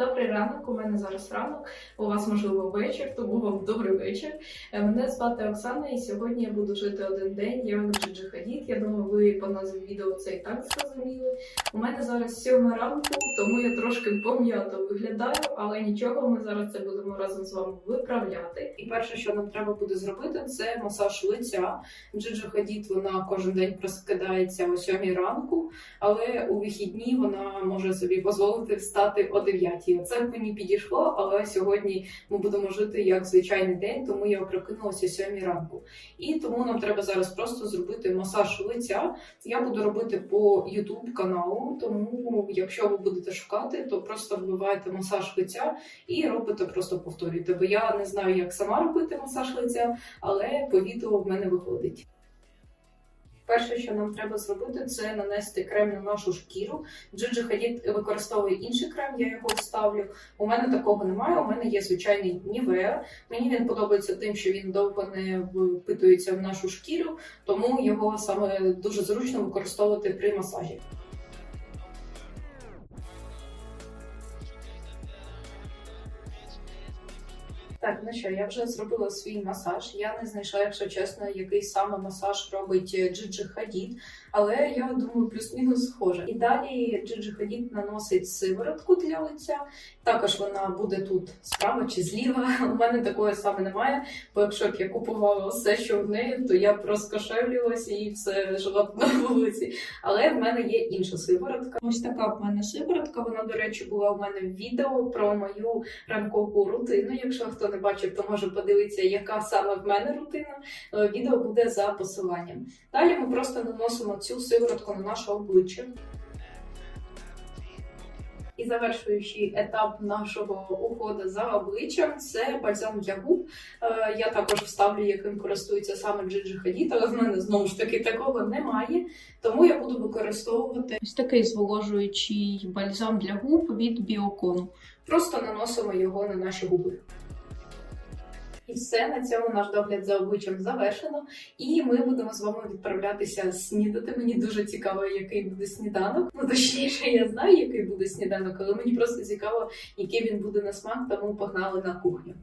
Добрий ранок, у мене зараз ранок, у вас можливо вечір, тому вам добрий вечір. Е, Мене звати Оксана, і сьогодні я буду жити один день як Джиджи Хадід. Я думаю, ви по назві відео це і так зрозуміли. У мене зараз сьома ранку, тому я трошки пом'ято виглядаю, але нічого, ми зараз це будемо разом з вами виправляти. І перше, що нам треба буде зробити, це масаж лиця. Джиджи Хадід вона кожен день проскидається о сьомій ранку, але у вихідні вона може собі дозволити встати о 9. Це мені підійшло, але сьогодні ми будемо жити як звичайний день, тому я прокинулася 7 ранку. І тому нам треба зараз просто зробити масаж лиця. Я буду робити по YouTube каналу, тому якщо ви будете шукати, то просто вбиваєте масаж лиця і робите, просто повторюйте. Бо я не знаю, як сама робити масаж лиця, але по відео в мене виходить. Перше, що нам треба зробити, це нанести крем на нашу шкіру. Джиджи Хадід використовує інший крем, я його вставлю. У мене такого немає. У мене є звичайний Нівеа. Мені він подобається тим, що він довго не впитується в нашу шкіру, тому його саме дуже зручно використовувати при масажі. Так, ну що, я вже зробила свій масаж. Я не знайшла, якщо чесно, який саме масаж робить Джиджи Хадід, але я думаю, плюс-мінус схоже. І далі Джиджи Хадід наносить сиворотку для лиця. Також вона буде тут справа чи зліва. У мене такої саме немає. Бо якщо б я купувала все, що в неї, то я б і все жила б на вулиці. Але в мене є інша сиворотка. Ось така в мене сиворотка. Вона, до речі, була в мене в відео про мою ранкову рутину. Якщо хто не бачив, то може подивитися, яка саме в мене рутина. Е, Відео буде за посиланням. Далі ми просто наносимо цю сиворотку на наше обличчя. І завершуючий етап нашого уходу за обличчям це бальзам для губ. Е, Я також вставлю, яким користується саме Джиджи Хадід, але в мене знову ж таки такого немає. Тому я буду використовувати ось такий зволожуючий бальзам для губ від Біокону. Просто наносимо його на наші губи. І все на цьому наш догляд за обличчям завершено. І ми будемо з вами відправлятися снідати. Мені дуже цікаво, який буде сніданок. Ну точніше, я знаю, який буде сніданок, але мені просто цікаво, який він буде на смак, тому погнали на кухню.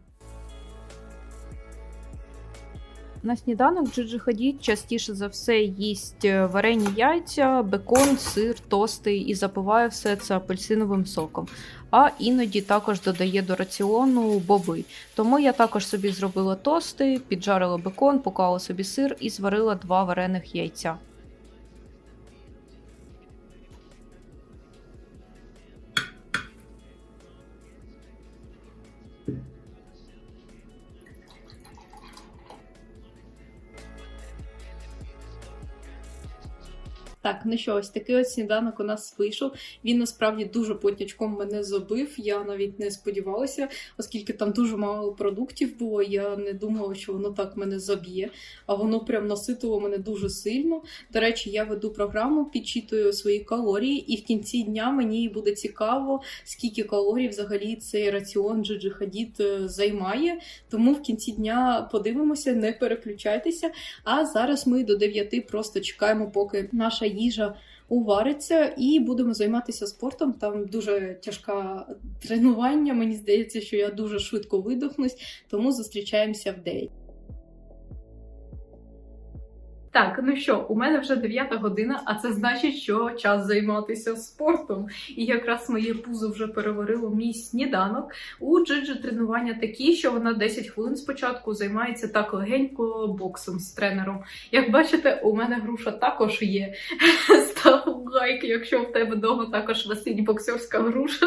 На сніданок Джиджи Хадід частіше за все їсть е, варені яйця, бекон, сир, тости і запиває все це апельсиновим соком. А іноді також додає до раціону боби. Тому я також собі зробила тости, піджарила бекон, поклала собі сир і зварила два варених яйця. Так, ну що, ось такий ось сніданок у нас вийшов. Він насправді дуже потячком мене забив. Я навіть не сподівалася, оскільки там дуже мало продуктів було. Я не думала, що воно так мене заб'є, а воно прям наситило мене дуже сильно. До речі, я веду програму, підчитую свої калорії, і в кінці дня мені буде цікаво, скільки калорій взагалі цей раціон Джиджи Хадід е, займає. Тому в кінці дня подивимося, не переключайтеся. А зараз ми до 9 просто чекаємо, поки наша їжа увариться, і будемо займатися спортом. Там дуже тяжке тренування. Мені здається, що я дуже швидко видохнусь, тому зустрічаємося в 9. Так, ну що, у мене вже 9 година, а це значить, що час займатися спортом. І якраз моє пузо вже переварило мій сніданок. У Джиджи тренування такі, що вона 10 хвилин спочатку займається так легенько боксом з тренером. Як бачите, у мене груша також є. Став лайк, якщо в тебе вдома також висить боксерська груша.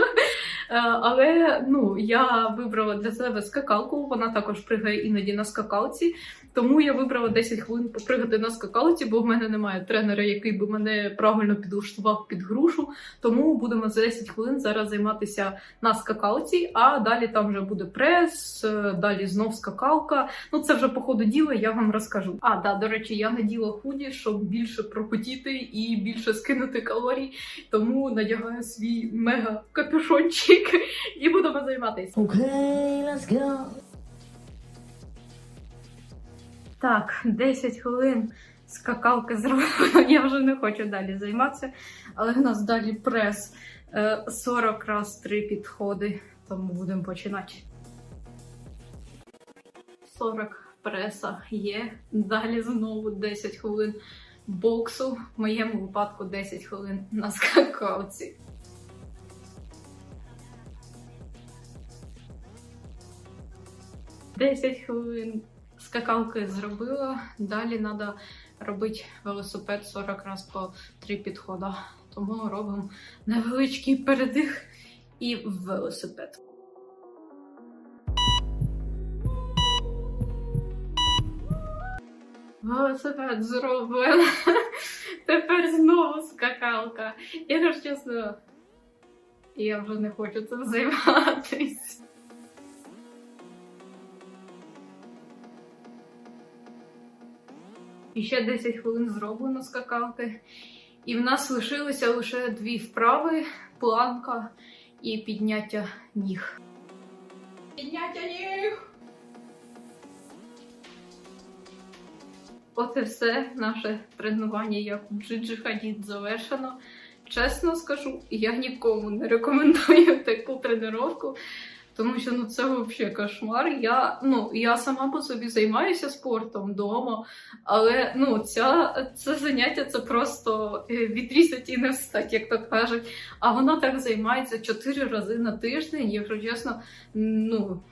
Е, Але ну я вибрала для себе скакалку. Вона також пригає іноді на скакалці. Тому я вибрала 10 хвилин попригати на скакалці, бо в мене немає тренера, який би мене правильно підлаштував під грушу. Тому будемо за 10 хвилин зараз займатися на скакалці, а далі там вже буде прес, е, далі знов скакалка. Ну це вже по ходу діла, я вам розкажу. А да, до речі, я наділа худі, щоб більше пропотіти і більше скинути калорій. Тому надягаю свій мега капюшончик і будемо займатися. Okay, let's go. Так, 10 хвилин скакалки зроблено. Я вже не хочу далі займатися, але в нас далі прес Е, 40 раз 3 підходи, тому будемо починати. 40 преса є. Далі знову 10 хвилин боксу. В моєму випадку 10 хвилин на скакалці. Десять хвилин скакалки зробила. Далі треба робити велосипед 40 раз по 3 підходи. Тому робимо невеличкий передих і велосипед. Велосипед зроблено. Тепер знову скакалка. Я кажу чесно, я вже не хочу цим займатися. І ще 10 хвилин зроблено скакалки. І в нас лишилися лише дві вправи: планка і підняття ніг. Підняття ніг! І все наше тренування як в Джиджи Хадід завершено. Чесно скажу, я нікому не рекомендую таку тренування, тому що ну це взагалі кошмар. Я, ну, я сама по собі займаюся спортом вдома, але ну, ця, це заняття це просто е, відрізати і не встать, як то кажуть. А вона так займається чотири рази на тиждень, якщо чесно, ну.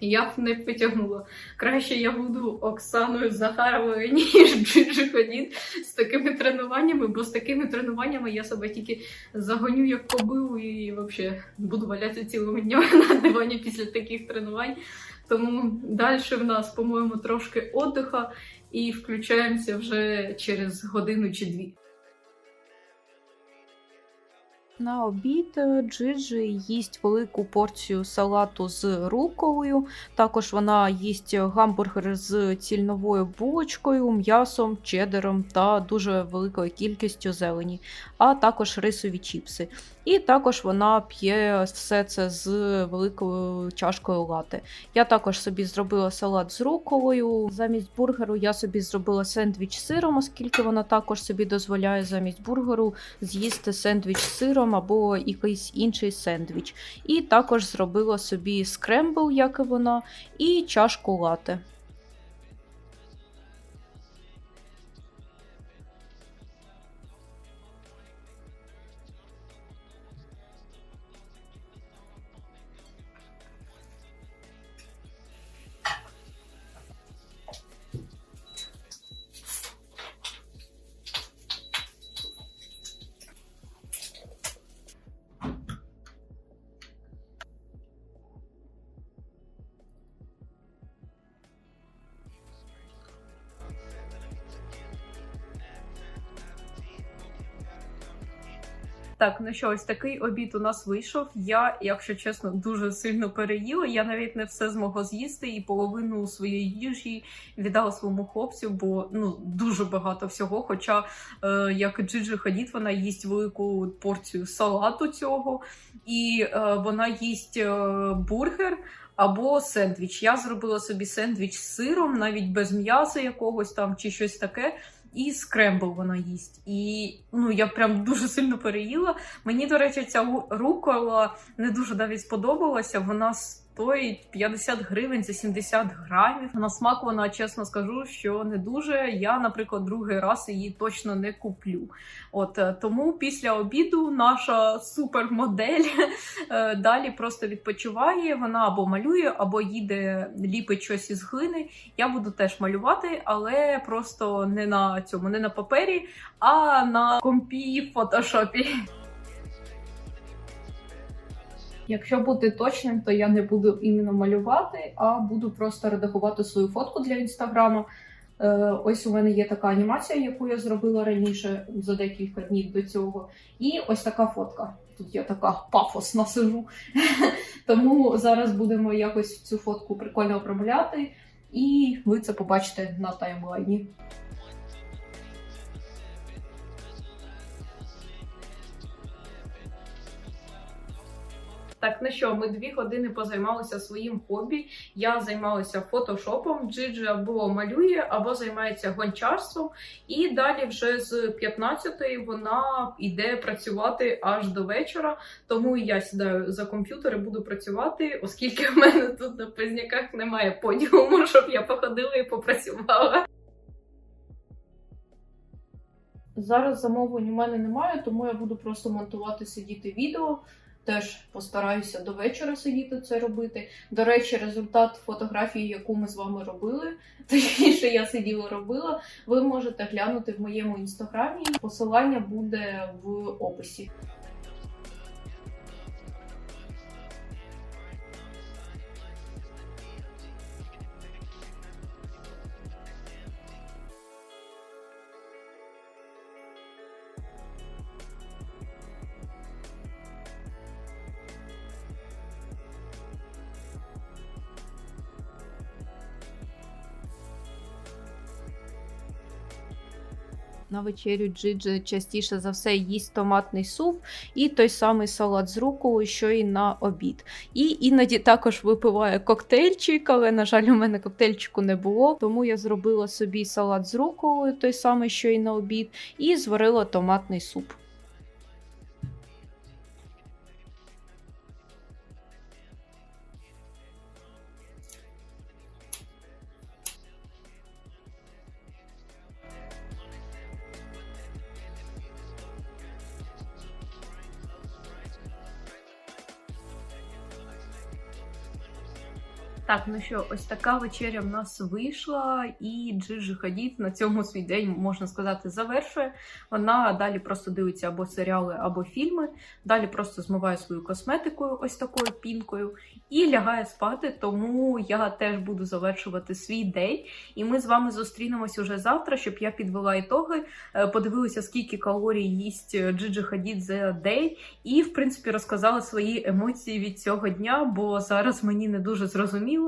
Я б не потягнула. Краще я буду Оксаною Захаровою, ніж Джиджи Хадід з такими тренуваннями, бо з такими тренуваннями я себе тільки загоню як кобилу і взагалі буду валятися цілими днями на дивані після таких тренувань. Тому далі в нас, по-моєму, трошки отдиха і включаємося вже через годину чи дві. На обід е, Джиджи їсть велику порцію салату з руколою. Також вона їсть гамбургер з цільновою булочкою, м'ясом, чедером та дуже великою кількістю зелені, а також рисові чіпси. І також вона п'є все це з великою чашкою лати. Я також собі зробила салат з руколою. Замість бургеру я собі зробила сендвіч з сиром, оскільки вона також собі дозволяє замість бургеру з'їсти сендвіч з сиром або якийсь інший сендвіч. І також зробила собі скрембл, як і вона, і чашку лате. Так, ну що, ось такий обід у нас вийшов. Я, якщо чесно, дуже сильно переїла. Я навіть не все змогла з'їсти і половину своєї їжі віддала своєму хлопцю, бо ну дуже багато всього. Хоча, е, як Джиджи Хадід, вона їсть велику порцію салату цього, і е, вона їсть е, бургер. Або сендвіч. Я зробила собі сендвіч з сиром, навіть без м'яса якогось там чи щось таке. І скрембл вона їсть. І ну я прям дуже сильно переїла. Мені, до речі, ця рукола не дуже навіть сподобалася. Вона стоїть 50 гривень за 70 грамів. На смак вона, чесно скажу, що не дуже. Я, наприклад, другий раз її точно не куплю. От е, тому після обіду наша супермодель е, далі просто відпочиває. Вона або малює, або їде ліпить щось із глини. Я буду теж малювати, але просто не на цьому, не на папері, а на компі в фотошопі. Якщо бути точним, то я не буду іменно малювати, а буду просто редагувати свою фотку для інстаграму. Е, Ось у мене є така анімація, яку я зробила раніше за декілька днів до цього. І ось така фотка. Тут я така пафосна сижу. Тому зараз будемо якось цю фотку прикольно обробляти, і ви це побачите на таймлайні. Так, ну що, ми дві години позаймалися своїм хобі. Я займалася фотошопом. Джиджи або малює, або займається гончарством. І далі, вже з 15-ї, вона йде працювати аж до вечора. Тому я сідаю за комп'ютер і буду працювати, оскільки в мене тут на пизняках немає подіуму, щоб я походила і попрацювала. Зараз замовлень у мене немає, тому я буду просто монтувати сидіти відео. Теж постараюся до вечора сидіти це робити. До речі, результат фотографії, яку ми з вами робили, точніше, я сиділа робила. Ви можете глянути в моєму інстаграмі. Посилання буде в описі. На вечерю Джиджи частіше за все їсть томатний суп і той самий салат з руколою, що і на обід. І іноді також випиває коктейльчик, але, на жаль, у мене коктейльчику не було. Тому я зробила собі салат з руколою, той самий, що і на обід, і зварила томатний суп. Так, ну що, ось така вечеря в нас вийшла, і Джиджи Хадід на цьому свій день, можна сказати, завершує. Вона далі просто дивиться або серіали, або фільми. Далі просто змиває свою косметикою, ось такою пінкою, і лягає спати. Тому я теж буду завершувати свій день. І ми з вами зустрінемось уже завтра, щоб я підвела ітоги, е, подивилася, скільки калорій їсть Джиджи Хадід за день, і в принципі розказала свої емоції від цього дня, бо зараз мені не дуже зрозуміло.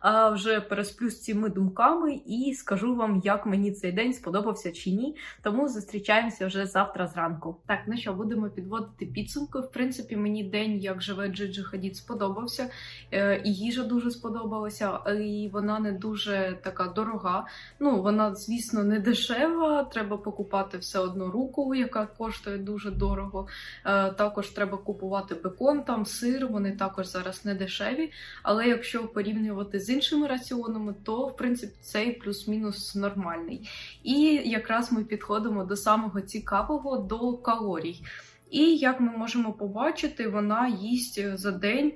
А вже пересплю з цими думками і скажу вам, як мені цей день сподобався чи ні. Тому зустрічаємося вже завтра зранку. Так, ну що, будемо підводити підсумки. В принципі, мені день, як живе Джиджи Хадід, сподобався. Е, І їжа дуже сподобалася, і вона не дуже така дорога. Ну, вона, звісно, не дешева. Треба покупати все одно руку, яка коштує дуже дорого. Е, Також треба купувати бекон, там сир. Вони також зараз не дешеві. Але якщо порівнювати з іншими раціонами, то в принципі цей плюс-мінус нормальний. І якраз ми підходимо до самого цікавого до калорій. І як ми можемо побачити, вона їсть за день.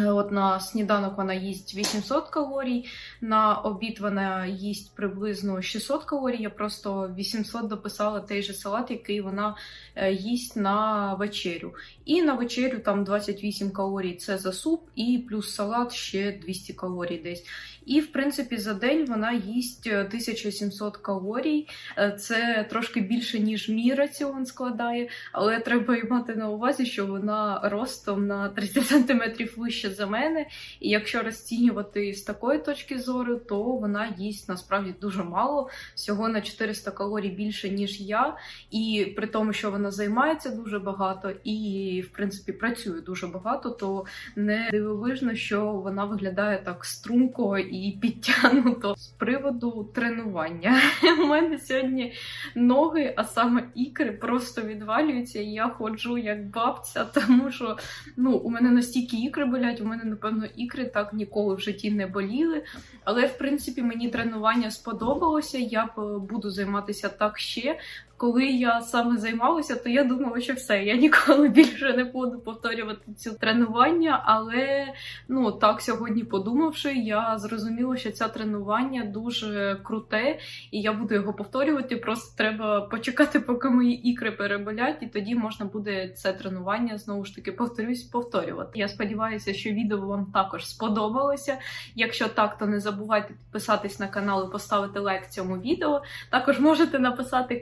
Е, От на сніданок вона їсть 800 калорій, на обід вона їсть приблизно 600 калорій. Я просто 800 дописала той же салат, який вона е, їсть на вечерю. І на вечерю там 28 калорій це за суп, і плюс салат ще 200 калорій десь. І в принципі за день вона їсть е, 1700 калорій. Е, Це трошки більше, ніж мій раціон складає, але треба мати на увазі, що вона ростом на 30 см вище за мене. І якщо розцінювати з такої точки зору, то вона їсть насправді дуже мало, всього на 400 калорій більше, ніж я. І при тому, що вона займається дуже багато і, в принципі, працює дуже багато, то не дивовижно, що вона виглядає так струнко і підтягнуто з приводу тренування. У мене сьогодні ноги, а саме ікри, просто відвалюються, і я ходжу як бабця, тому що ну, у мене настільки ікри болять, у мене, напевно, ікри так ніколи в житті не боліли. Але в принципі мені тренування сподобалося. Я б буду займатися так ще. Коли я саме займалася, то я думала, що все, я ніколи більше не буду повторювати цю тренування. Але ну так сьогодні подумавши, я зрозуміла, що це тренування дуже круте, і я буду його повторювати. Просто треба почекати, поки мої ікри переболять, і тоді можна буде це тренування знову ж таки повторюсь, повторювати. Я сподіваюся, що відео вам також сподобалося. Якщо так, то не забувайте підписатись на канал і поставити лайк цьому відео. Також можете написати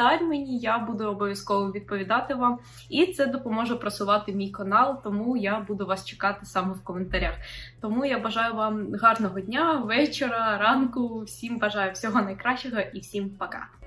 коментар мені, я буду обов'язково відповідати вам, і це допоможе просувати мій канал, тому я буду вас чекати саме в коментарях. Тому я бажаю вам гарного дня, вечора, ранку. Всім бажаю всього найкращого і всім пока.